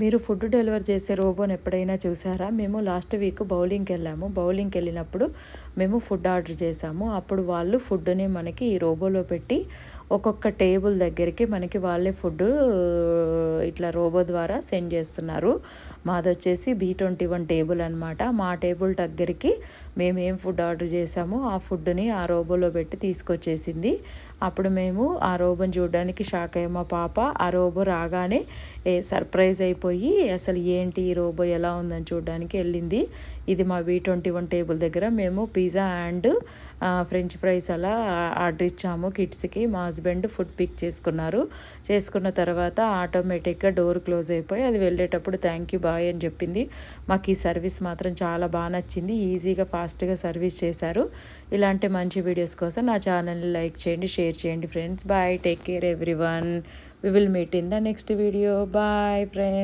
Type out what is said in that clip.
మీరు food delivery చేసే రోబోని ఎప్పుడైనా చూసారా? మేము లాస్ట్ వీక్ బౌలింగ్కి వెళ్ళాము. బౌలింగ్కి వెళ్ళినప్పుడు మేము ఫుడ్ ఆర్డర్ చేసాము. అప్పుడు వాళ్ళు ఫుడ్ని మనకి ఈ రోబోలో పెట్టి ఒక్కొక్క టేబుల్ దగ్గరికి మనకి వాళ్ళే ఫుడ్ ఇట్లా రోబో ద్వారా సెండ్ చేస్తున్నారు. మాది వచ్చేసి బీ ట్వంటీ వన్ టేబుల్ అనమాట మా టేబుల్ దగ్గరికి మేము ఏం ఫుడ్ ఆర్డర్ చేసామో ఆ ఫుడ్ని ఆ రోబోలో పెట్టి తీసుకొచ్చేసింది. అప్పుడు మేము ఆ రోబోని చూడడానికి షాక్ అయ్యే మా పాప ఆ రోబో రాగానే ఏ సర్ప్రైజ్ అయిపోయి పోయి అసలు ఏంటి ఈ రోబో ఎలా ఉందని చూడడానికి వెళ్ళింది. ఇది మా వీ ట్వంటీ వన్ టేబుల్ దగ్గర మేము పిజ్జా అండ్ ఫ్రెంచ్ ఫ్రైస్ అలా ఆర్డర్ ఇచ్చాము. కిడ్స్కి మా హస్బెండ్ ఫుడ్ పిక్ చేసుకున్నారు. చేసుకున్న తర్వాత ఆటోమేటిక్గా డోర్ క్లోజ్ అయిపోయి అది వెళ్ళేటప్పుడు థ్యాంక్ యూ బాయ్ అని చెప్పింది. మాకు ఈ సర్వీస్ మాత్రం చాలా బాగా నచ్చింది. ఈజీగా ఫాస్ట్గా సర్వీస్ చేశారు. ఇలాంటి మంచి వీడియోస్ కోసం నా ఛానల్ని లైక్ చేయండి షేర్ చేయండి friends. Bye take care everyone we will meet in the next video. Bye friends.